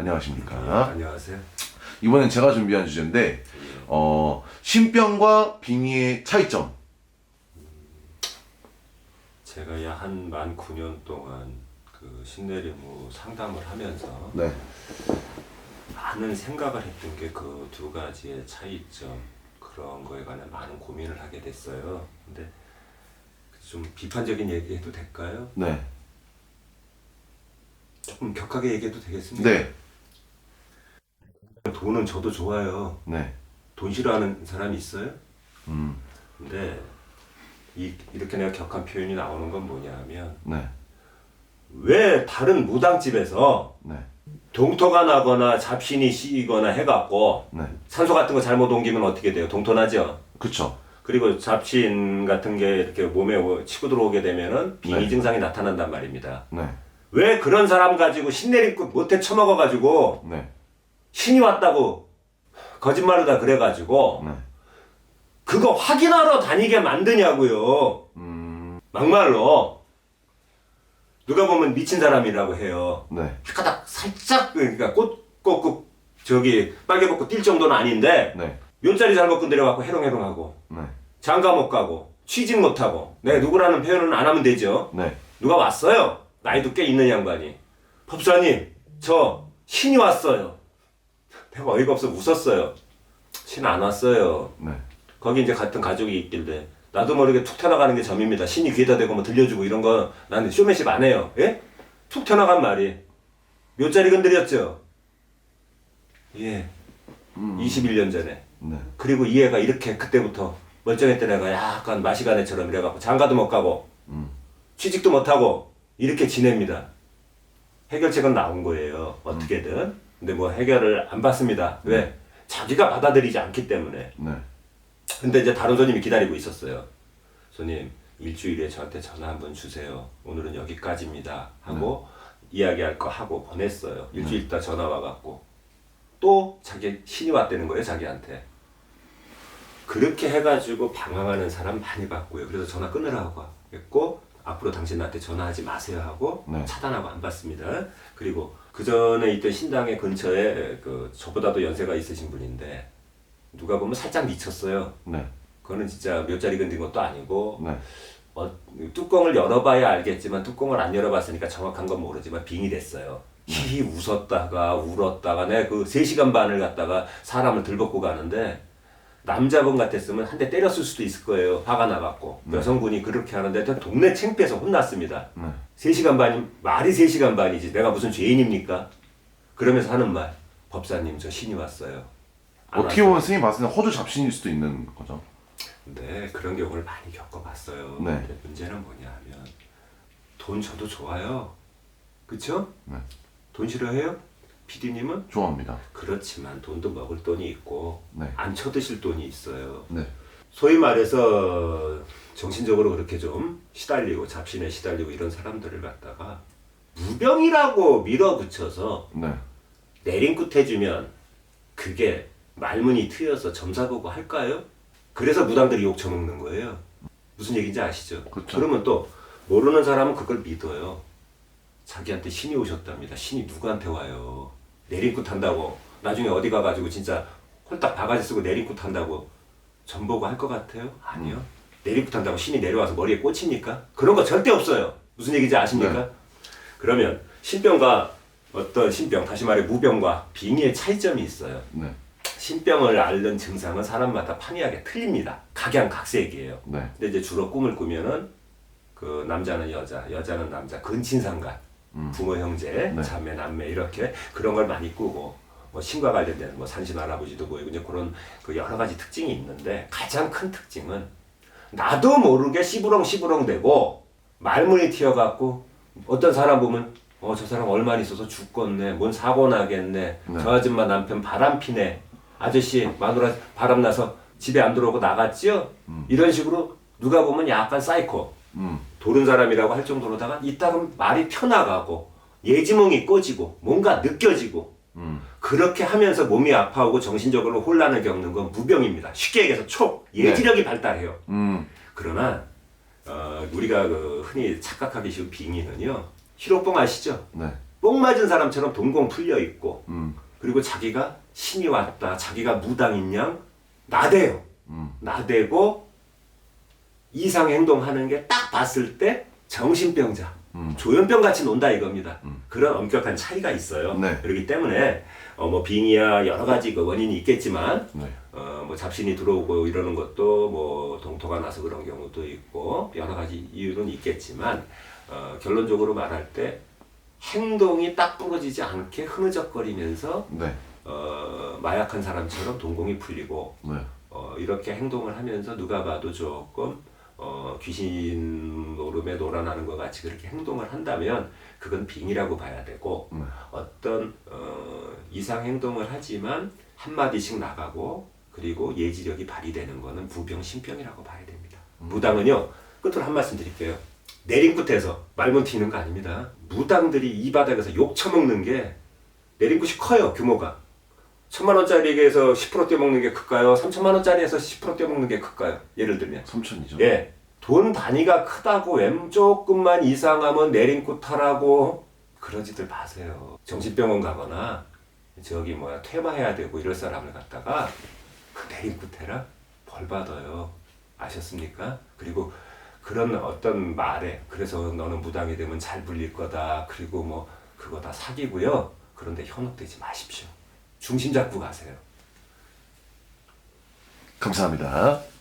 안녕하십니까. 예, 안녕하세요. 이번엔 제가 준비한 주제인데, 어, 신병과 빙의의 차이점. 제가 약한 만 9년 동안 그 신내림무 상담을 하면서 네. 많은 생각을 했던 게 그 두 가지의 차이점 그런 거에 관해 많은 고민을 하게 됐어요. 근데 좀 비판적인 얘기해도 될까요? 네. 조금 격하게 얘기해도 되겠습니까? 네. 돈은 저도 좋아요. 네. 돈 싫어하는 사람이 있어요? 음, 근데 이, 이렇게 내가 격한 표현이 나오는 건 뭐냐면 네. 왜 다른 무당집에서 네. 동토가 나거나 잡신이 씌거나 해갖고 네. 산소 같은 거 잘못 옮기면 어떻게 돼요? 동토나죠? 그쵸. 그리고 잡신 같은 게 이렇게 몸에 오- 치고 들어오게 되면은 빙의 네. 증상이 나타난단 말입니다. 네. 왜 그런 사람 가지고 신내림꾼 못해 처먹어가지고 네. 신이 왔다고 거짓말을 다 그래가지고 네. 그거 확인하러 다니게 만드냐고요. 음, 막말로 누가 보면 미친 사람이라고 해요. 네. 가닥 살짝 그러니까 꽃꽃꽃 저기 빨개 벗고 뛸 정도는 아닌데 네. 면자리 잘못 건드려갖고 해롱해롱하고 네. 장가 못 가고 취직 못 하고 내 누구라는 표현은 안 하면 되죠. 네. 누가 왔어요. 나이도 꽤 있는 양반이 법사님 저 신이 왔어요. 내가 어이가 없어 웃었어요. 신 안 왔어요. 네. 거기 이제 같은 가족이 있길래 나도 모르게 툭 튀어나가는 게 점입니다. 신이 귀에다 대고 뭐 들려주고 이런 거 나는 쇼맨십 안 해요. 예? 툭 튀어나간 말이 몇 자리 건드렸죠? 예. 21년 전에. 네. 그리고 이 애가 이렇게 그때부터 멀쩡했던 애가 약간 마시간 애처럼 이래갖고 장가도 못 가고 음. 취직도 못 하고 이렇게 지냅니다. 해결책은 나온 거예요. 어떻게든. 근데 뭐 해결을 안 받습니다. 왜? 자기가 받아들이지 않기 때문에. 네. 근데 이제 다른 손님이 기다리고 있었어요. 손님 일주일에 저한테 전화 한번 주세요. 오늘은 여기까지입니다. 하고 이야기할 거 하고 보냈어요. 일주일 있다 전화 와갖고 또 자기 신이 왔다는 거예요 자기한테. 그렇게 해가지고 방황하는 사람 많이 봤고요. 그래서 전화 끊으라고 했고 앞으로 당신 나한테 전화하지 마세요 하고 네. 차단하고 안 받습니다. 그리고 그 전에 있던 신당의 근처에 그 저보다도 연세가 있으신 분인데 누가 보면 살짝 미쳤어요. 네. 그거는 진짜 몇 자리 건든 것도 아니고 네. 어, 뚜껑을 열어봐야 알겠지만 뚜껑을 안 열어봤으니까 정확한 건 모르지만 빙이 됐어요. 히 웃었다가 울었다가 내가 그 3시간 반을 갔다가 사람을 들벗고 가는데 남자분 같았으면 한 대 때렸을 수도 있을 거예요. 화가 나갖고. 여성분이 그렇게 하는데 저 동네 창피해서 혼났습니다. 네. 3시간 반이 말이 3시간 반이지 내가 무슨 죄인입니까? 그러면서 하는 말 법사님 저 신이 왔어요. 안 어떻게 왔어요. 보면 선생님 봤을 때 허주 잡신일 수도 있는 거죠. 네, 그런 경우를 많이 겪어봤어요. 네. 근데 문제는 뭐냐 하면 돈 저도 좋아요. 그쵸? 네. 돈 싫어해요? PD님은? 좋아합니다. 그렇지만 돈도 먹을 돈이 있고 네. 안 쳐드실 돈이 있어요. 네. 소위 말해서 정신적으로 그렇게 좀 시달리고 잡신에 시달리고 이런 사람들을 갖다가 무병이라고 밀어붙여서 네. 내림굿 해주면 그게 말문이 트여서 점사 보고 할까요? 그래서 무당들이 욕 처먹는 거예요. 무슨 얘기인지 아시죠? 그쵸. 그러면 또 모르는 사람은 그걸 믿어요. 자기한테 신이 오셨답니다. 신이 누구한테 와요? 내림굿 한다고 나중에 어디 가가지고 진짜 홀딱 바가지 쓰고 내림굿 한다고 전보고 할 것 같아요? 아니요. 내림굿 한다고 신이 내려와서 머리에 꽂힙니까? 그런 거 절대 없어요. 무슨 얘기인지 아십니까? 네. 그러면 신병과 어떤 신병, 다시 말해 무병과 빙의의 차이점이 있어요. 네. 신병을 앓는 증상은 사람마다 판이하게 틀립니다. 각양각색이에요. 네. 근데 이제 주로 꿈을 꾸면은 그 남자는 여자, 여자는 남자, 근친상간, 음. 부모 형제, 네. 자매 남매 이렇게 그런 걸 많이 꾸고 뭐 신과 관련된 뭐 산신 할아버지도 보이고 이제 그런 그 여러 가지 특징이 있는데 가장 큰 특징은 나도 모르게 시부렁 시부렁 대고 말문이 튀어갖고 어떤 사람 보면 어 저 사람 얼마 있어서 죽겠네 뭔 사고 나겠네 네. 저 아줌마 남편 바람 피네 아저씨 마누라 바람 나서 집에 안 들어오고 나갔지요 이런 식으로 누가 보면 약간 사이코 음. 도른 사람이라고 할 정도로다가 이따금 말이 펴나가고 예지몽이 꺼지고 뭔가 느껴지고 음. 그렇게 하면서 몸이 아파오고 정신적으로 혼란을 겪는 건 무병입니다. 쉽게 얘기해서 촉 예지력이 발달해요. 음. 그러나 어, 우리가 그 흔히 착각하기 쉬운 빙의는요. 히로뽕 아시죠? 네. 뽕 맞은 사람처럼 동공 풀려 있고 음. 그리고 자기가 신이 왔다 자기가 무당인 양 나대요 음. 나대고 이상 행동하는 게 딱 봤을 때 정신병자 음. 조현병 같이 논다 이겁니다 그런 엄격한 차이가 있어요 네. 그렇기 때문에 어, 뭐 빙이야 여러 가지 그 원인이 있겠지만 네. 어, 뭐 잡신이 들어오고 이러는 것도 뭐 동토가 나서 그런 경우도 있고 여러 가지 이유는 있겠지만 어, 결론적으로 말할 때 행동이 딱 부러지지 않게 흐느적거리면서 네. 어, 마약한 사람처럼 동공이 풀리고 네. 어, 이렇게 행동을 하면서 누가 봐도 조금 어, 귀신 노름에 놀아나는 것 같이 그렇게 행동을 한다면 그건 빙이라고 봐야 되고 네. 어떤 어, 이상 행동을 하지만 한 마디씩 나가고 그리고 예지력이 발휘되는 거는 부병 신병이라고 봐야 됩니다. 무당은요 끝으로 한 말씀 드릴게요. 내림굿에서 말문 튀는 거 아닙니다. 무당들이 이 바닥에서 욕 처먹는 게 내림굿이 커요 규모가. 천만 원짜리에서 10% 떼먹는 게 클까요? 3천만 원짜리에서 10% 떼먹는 게 클까요? 예를 들면. 삼천이죠. 예. 돈 단위가 크다고 웬 조금만 이상하면 내림굿 하라고 그러지들 마세요. 정신병원 가거나 저기 뭐야 퇴마해야 되고 이럴 사람을 갖다가 그 내림굿 해라 벌 받아요. 아셨습니까? 그리고 그런 어떤 말에 그래서 너는 무당이 되면 잘 불릴 거다. 그리고 뭐 그거 다 사기고요. 그런데 현혹되지 마십시오. 중심 잡고 가세요. 감사합니다.